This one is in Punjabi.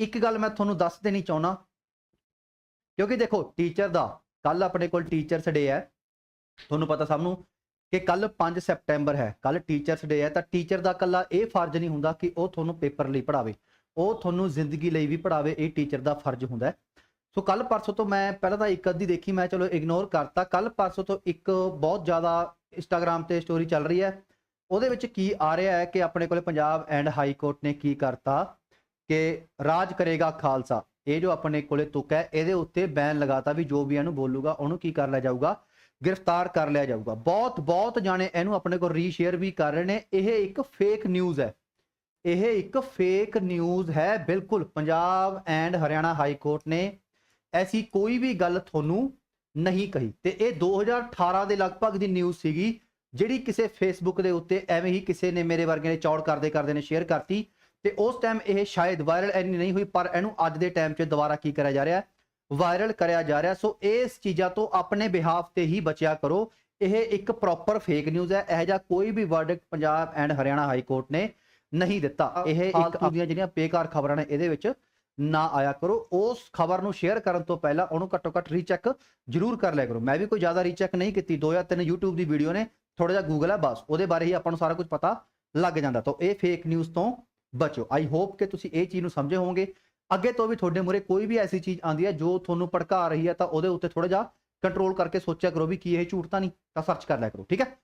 ਇੱਕ ਗੱਲ ਮੈਂ ਤੁਹਾਨੂੰ ਦੱਸ ਦੇਣੀ ਚਾਹੁੰਦਾ। ਕਿਉਂਕਿ ਦੇਖੋ ਟੀਚਰ ਦਾ ਕੱਲ ਆਪਣੇ ਕੋਲ ਟੀਚਰਸ ਡੇ ਹੈ। ਤੁਹਾਨੂੰ ਪਤਾ ਸਭ ਨੂੰ ਕਿ ਕੱਲ 5 ਸੈਪਟੈਂਬਰ ਹੈ। ਕੱਲ ਟੀਚਰਸ ਡੇ ਹੈ ਤਾਂ ਟੀਚਰ ਦਾ ਕੱਲਾ ਇਹ ਫਰਜ਼ ਨਹੀਂ ਹੁੰਦਾ ਕਿ ਉਹ ਤੁਹਾਨੂੰ ਪੇਪਰ ਲਈ ਪੜਾਵੇ ਉਹ ਤੁਹਾਨੂੰ ਜ਼ਿੰਦਗੀ ਲਈ ਵੀ ਪੜਾਵੇ ਇਹ ਟੀਚਰ ਦਾ ਫਰਜ਼ ਹੁੰਦਾ ਸੋ ਕੱਲ ਪਰਸੋਂ ਤੋਂ ਮੈਂ ਪਹਿਲਾਂ ਤਾਂ ਇੱਕ ਅੱਧੀ ਦੇਖੀ, ਮੈਂ ਚਲੋ ਇਗਨੋਰ ਕਰਤਾ। ਕੱਲ ਪਰਸੋਂ ਤੋਂ ਇੱਕ ਬਹੁਤ ਜ਼ਿਆਦਾ ਇੰਸਟਾਗ੍ਰam ਤੇ ਸਟੋਰੀ ਚੱਲ ਰਹੀ ਹੈ। ਉਹਦੇ ਵਿੱਚ ਕੀ ਆ ਰਿਹਾ ਹੈ ਕਿ ਆਪਣੇ ਕੋਲੇ ਪੰਜਾਬ ਐਂਡ ਹਾਈ ਕੋਰਟ ਨੇ ਕੀ ਕਰਤਾ? ਕਿ ਰਾਜ ਕਰੇਗਾ ਖਾਲਸਾ। ਇਹ ਜੋ ਆਪਣੇ ਕੋਲੇ ਤੁਕ ਹੈ, ਇਹਦੇ ਉੱਤੇ ਬੈਨ ਲਗਾਤਾ ਵੀ ਜੋ ਵੀ ਇਹਨੂੰ ਬੋਲੂਗਾ, ਉਹਨੂੰ ਕੀ ਕਰ ਲਿਆ ਜਾਊਗਾ? ਗ੍ਰਿਫਤਾਰ ਕਰ ਲਿਆ ਜਾਊਗਾ। ਬਹੁਤ ਬਹੁਤ ਜਾਣੇ ਇਹਨੂੰ ਆਪਣੇ ਕੋਲ ਰੀਸ਼ੇਅਰ ਵੀ ਕਰ ਰਹੇ ਨੇ। ਇਹ ਇੱਕ ਫੇਕ ਨਿਊਜ਼ ਹੈ। ਇਹ ਇੱਕ ਫੇਕ ਨਿਊਜ਼ ਹੈ, ਬਿਲਕੁਲ। Punjab and Haryana high court ਨੇ ਐਸੀ ਕੋਈ ਵੀ ਗੱਲ ਤੁਹਾਨੂੰ ਨਹੀਂ ਕਹੀ। ਤੇ ਇਹ 2018 ਦੇ ਲਗਭਗ ਦੀ ਨਿਊਜ਼ ਸੀਗੀ, ਜਿਹੜੀ ਕਿਸੇ ਫੇਸਬੁੱਕ ਦੇ ਉੱਤੇ ਐਵੇਂ ਹੀ ਕਿਸੇ ਨੇ ਮੇਰੇ ਵਰਗੇ ਨੇ ਚੌੜ ਕਰਦੇ ਕਰਦੇ ਨੇ ਸ਼ੇਅਰ ਕਰਤੀ। ਤੇ ਉਸ ਟਾਈਮ ਇਹ ਸ਼ਾਇਦ ਵਾਇਰਲ ਐਨੀ ਨਹੀਂ ਹੋਈ ਪਰ ਇਹਨੂੰ ਅੱਜ ਦੇ ਟਾਈਮ 'ਚ ਦੁਬਾਰਾ ਕੀ ਕਰਿਆ ਜਾ ਰਿਹਾ? ਵਾਇਰਲ ਕਰਿਆ ਜਾ ਰਿਹਾ। ਸੋ ਇਸ ਚੀਜ਼ਾਂ ਤੋਂ ਆਪਣੇ ਬਿਹਾਫ ਤੇ ਹੀ ਬਚਿਆ ਕਰੋ। ਇਹ ਇੱਕ ਪ੍ਰੋਪਰ ਫੇਕ ਨਿਊਜ਼ ਹੈ। ਇਹ ਜਿਹਾ ਕੋਈ ਵੀ verdict Punjab and Haryana high court ਨੇ ਨਹੀਂ ਦਿੱਤਾ। ਇਹ ਇੱਕ ਦੀਆਂ ਜਿਹੜੀਆਂ ਬੇਕਾਰ ਖਬਰਾਂ ਨੇ ਇਹਦੇ ਵਿੱਚ ਨਾ ਆਇਆ ਕਰੋ। ਉਸ ਖਬਰ ਨੂੰ ਸ਼ੇਅਰ ਕਰਨ ਤੋਂ ਪਹਿਲਾਂ ਉਹਨੂੰ ਘੱਟੋ ਘੱਟ ਰੀਚੈਕ ਜ਼ਰੂਰ ਕਰ ਲਿਆ ਕਰੋ। ਮੈਂ ਵੀ ਕੋਈ ਜ਼ਿਆਦਾ ਰੀਚੈਕ ਨਹੀਂ ਕੀਤੀ। ਦੋ ਜਾਂ ਤਿੰਨ YouTube ਦੀ ਵੀਡੀਓ ਨੇ। ਥੋੜਾ ਜਿਹਾ Google ਹੈ ਬਸ। ਉਹਦੇ ਬਾਰੇ ਹੀ ਆਪਾਂ ਨੂੰ ਸਾਰਾ ਕੁਝ ਪਤਾ ਲੱਗ ਜਾਂਦਾ। ਤਾਂ ਇਹ ਫੇਕ ਨਿਊਜ਼ ਤੋਂ ਬਚੋ। ਆਈ ਹੋਪ ਕਿ ਤੁਸੀਂ ਇਹ ਚੀਜ਼ ਨੂੰ ਸਮਝੇ ਹੋਵੋਗੇ। ਅੱਗੇ ਤੋਂ ਵੀ ਤੁਹਾਡੇ ਮੂਰੇ ਕੋਈ ਵੀ ਐਸੀ ਚੀਜ਼ ਆਂਦੀ ਹੈ ਜੋ ਤੁਹਾਨੂੰ ਭੜਕਾ ਰਹੀ ਹੈ ਤਾਂ ਉਹਦੇ ਉੱਤੇ ਥੋੜਾ ਜਿਹਾ ਕੰਟਰੋਲ ਕਰਕੇ ਸੋਚਿਆ ਕਰੋ ਵੀ ਕੀ ਇਹ ਝੂਠ ਤਾਂ ਨਹੀਂ, ਤਾਂ ਸਰਚ ਕਰ ਲਿਆ ਕਰੋ, ਠੀਕ ਹੈ?